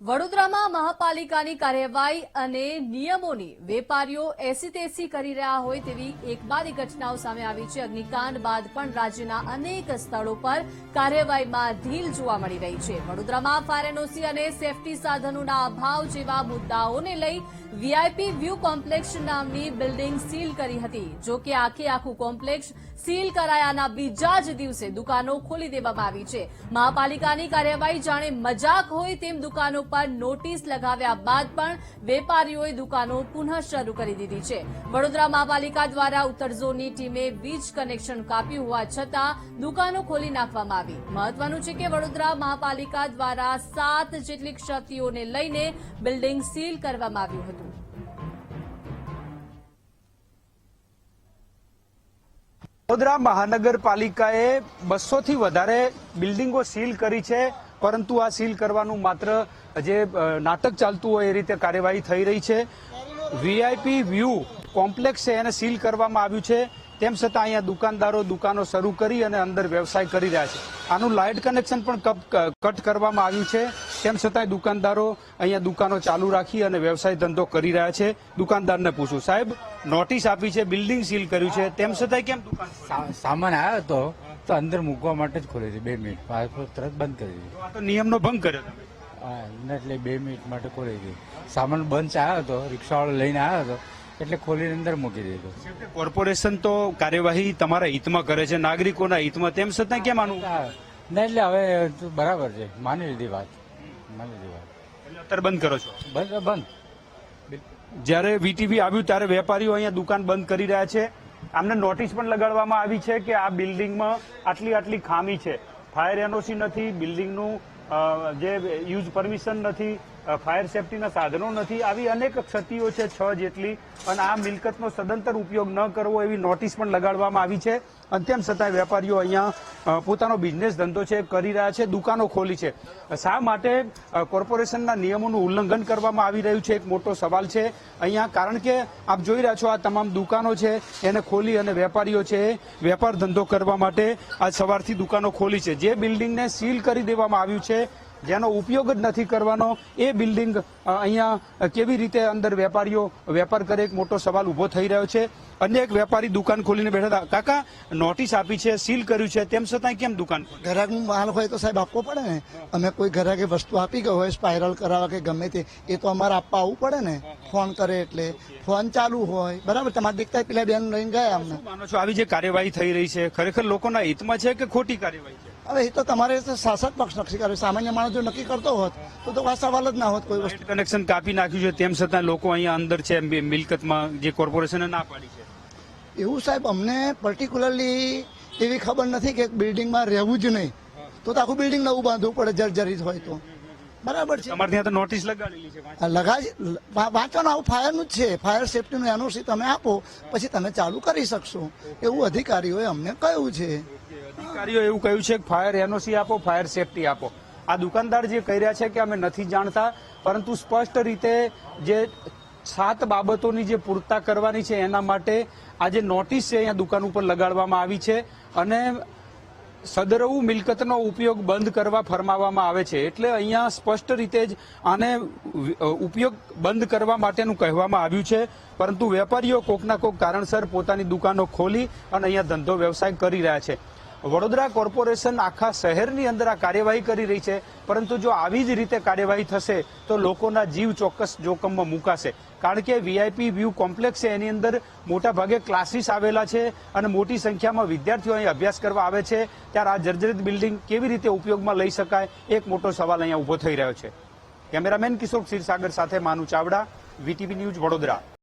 વડોદરામાં મહાપાલિકાની કાર્યવાહી અને નિયમોની વેપારીઓ એસી તેસી કરી રહ્યા હોય તેવી એક બાદ ઘટનાઓ સામે આવી છે. અગ્નિકાંડ બાદ પણ રાજ્યના અનેક સ્થળો પર કાર્યવાહીમાં ઢીલ જોવા મળી રહી છે. વડોદરામાં ફાયર એનઓસી અને સેફટી સાધનોના અભાવ જેવા મુદ્દાઓને લઈ વીઆઈપી વ્યૂ કોમ્પ્લેક્ષ નામની બિલ્ડિંગ સીલ કરી હતી. જો કે આખે આખું કોમ્પ્લેક્ષ સીલ કરાયાના બીજા જ દિવસે દુકાનો ખોલી દેવામાં આવી છે. મહાપાલિકાની કાર્યવાહી જાણે મજાક હોય તેમ દુકાનો પર નોટિસ લગાવ્યા બાદ પણ વેપારીઓએ દુકાનો પુનઃ શરૂ કરી દીધી છે. વડોદરા મહાપાલિકા દ્વારા ઉત્તર ટીમે વીજ કનેક્શન કાપ્યું હોવા છતાં દુકાનો ખોલી નાખવામાં આવી. મહત્વનું છે કે વડોદરા મહાપાલિકા દ્વારા સાત જેટલી ક્ષતિઓને લઈને બિલ્ડિંગ સીલ કરવામાં આવ્યું હતું. વડોદરા મહાનગરપાલિકાએ બસોથી વધારે બિલ્ડિંગો સીલ કરી છે, પરંતુ આ સીલ કરવાનું માત્ર જે નાટક ચાલતું હોય એ રીતે કાર્યવાહી થઈ રહી છે. વીઆઈપી વ્યૂ કોમ્પ્લેક્સ છે એને સીલ કરવામાં આવ્યું છે. તેમ છતાં અહીંયા દુકાનદારો દુકાનો શરૂ કરી અને અંદર વ્યવસાય કરી રહ્યા છે. આનું લાઇટ કનેક્શન પણ કટ કરવામાં આવ્યું છે. તેમ છતાંય દુકાનદારો અહીંયા દુકાનો ચાલુ રાખી અને વ્યવસાય ધંધો કરી રહ્યા છે. દુકાનદારને પૂછું સાહેબ નોટિસ આપી છે બિલ્ડિંગ સીલ કર્યું છે. તેમ છતાંય કેમ દુકાન સામાન આવ્યો હતો તો અંદર મૂકવા માટે જ ખોલે છે. બે મિનિટ. તરત બંધ કરી દીધી. આ તો નિયમનો ભંગ કર્યો હા, એટલે બે મિનિટ માટે ખોલી દીધું. સામાન બંધ આવ્યો હતો રિક્ષાવાળો લઈને આવ્યો હતો એટલે ખોલીને અંદર મૂકી દીધો. કોર્પોરેશન તો કાર્યવાહી તમારા હિતમાં કરે છે નાગરિકોના હિતમાં તેમ છતાં કેમ આનું? ના એટલે હવે બરાબર છે માની લીધી વાત. માની લીધી વાત. અત્યારે બંધ કરો છો? બંધ બંધ. જ્યારે વીટીવી આવ્યું ત્યારે વેપારીઓ અહીંયા દુકાન બંધ કરી રહ્યા છે. આમને નોટિસ પણ લગાડવામાં આવી છે કે આ બિલ્ડિંગમાં આટલી આટલી ખામી છે. ફાયર એનઓસી નથી બિલ્ડિંગનું જે યુઝ પરમિશન નથી ફાયર સેફટીના સાધનો નથી. આવી અનેક ક્ષતિઓ છે, છ જેટલી. અને આ મિલકતનો સદંતર ઉપયોગ ન કરવો એવી નોટિસ પણ લગાડવામાં આવી છે. અંત્યમ છતાંય વેપારીઓ અહીંયા પોતાનો બિઝનેસ ધંધો છે, કરી રહ્યા છે, દુકાનો ખોલી છે. શા માટે કોર્પોરેશનના નિયમોનું ઉલ્લંઘન કરવામાં આવી રહ્યું છે? એક મોટો સવાલ છે. અહીંયા, કારણ કે આપ જોઈ રહ્યા છો, આ તમામ દુકાનો છે, એને ખોલી અને વેપારીઓ છે, વેપાર ધંધો કરવા માટે આજ સવારથી દુકાનો ખોલી છે. જે બિલ્ડિંગને સીલ કરી દેવામાં આવ્યું છે જેનો ઉપયોગ જ નથી કરવાનો. એ બિલ્ડિંગ અહીંયા કેવી રીતે અંદર વેપારીઓ વેપાર કરે એક મોટો સવાલ ઊભો થઈ રહ્યો છે. અન્ય એક વેપારી દુકાન ખોલીને બેઠા હતા. કાકા નોટિસ આપી છે સીલ કર્યું છે. તેમ છતાં કેમ દુકાન? ગ્રાહકનું માલ હોય તો સાહેબ આપવો પડે ને? અમે કોઈ ગ્રાહકે વસ્તુ આપી ગયો હોય સ્પાઇરલ કરાવવા કે ગમે તે એ તો અમારે આપવા આવવું પડે ને? ફોન કરે એટલે. ફોન ચાલુ હોય. બરાબર તમારે દેખતા પેલા બેન લઈને ગયા અમને. માનો છો? આવી જે કાર્યવાહી થઈ રહી છે ખરેખર લોકોના હિતમાં છે કે ખોટી કાર્યવાહી છે? હવે એ તો તમારે શાસક પક્ષ નક્કી કરે. સામાન્ય માણસ જો નક્કી કરતો હોત તો તો આ સવાલ જ ના હોત કોઈ વસ્તુ. કનેક્શન કાપી નાખ્યું છે તેમ છતાં લોકો અહીંયા અંદર છે મિલકતમાં જે કોર્પોરેશને ના પાડી છે. એવું સાહેબ અમને પર્ટિક્યુલરલી એવી ખબર નથી કે બિલ્ડિંગમાં રહેવું જ નહીં. તો તો આખું બિલ્ડિંગ નવું બાંધવું પડે જર્જરિત હોય તો. બરાબર છે. તમારે ત્યાં તો નોટિસ લગાડેલી છે આ વાંચવાનું આવું ફાયરનું જ છે. ફાયર સેફટીનું એનઓસી તમે આપો પછી તમે ચાલુ કરી શકશો. એવું અધિકારીઓએ અમને કહ્યું છે. અધિકારીઓ એવું કહ્યું છે કે ફાયર એનઓસી આપો ફાયર સેફટી આપો. આ દુકાનદાર જે કહી રહ્યા છે કે અમે નથી જાણતા પરંતુ સ્પષ્ટ રીતે જે સાત બાબતોની જે પૂરતા કરવાની છે એના માટે આ જે નોટિસ છે અહીંયા દુકાન ઉપર લગાડવામાં આવી છે. અને સદરવું મિલકતનો ઉપયોગ બંધ કરવા ફરમાવવામાં આવે છે. એટલે અહીંયા સ્પષ્ટ રીતે જ આને ઉપયોગ બંધ કરવા માટેનું કહેવામાં આવ્યું છે. પરંતુ વેપારીઓ કોકના કોક કારણસર પોતાની દુકાનો ખોલી અને અહીંયા ધંધો વ્યવસાય કરી રહ્યા છે. વડોદરા કોર્પોરેશન આખા શહેરની અંદર આ કાર્યવાહી કરી રહી છે. પરંતુ જો આવી જ રીતે કાર્યવાહી થશે, તો લોકોના જીવ ચોક્કસ જોખમમાં મુકાશે. કારણ કે વીઆઈપી વ્યૂ કોમ્પ્લેક્સ છે, એની અંદર મોટા ભાગે ક્લાસીસ આવેલા છે અને મોટી સંખ્યામાં વિદ્યાર્થીઓ અહીં અભ્યાસ કરવા આવે છે. ત્યારે આ જર્જરિત બિલ્ડિંગ કેવી રીતે ઉપયોગમાં લઈ શકાય, એક મોટો સવાલ અહીંયા ઊભો થઈ રહ્યો છે. કેમેરામેન કિશોર ક્ષીરસાગર સાથે માનુ ચાવડા વીટીવી ન્યૂઝ વડોદરા.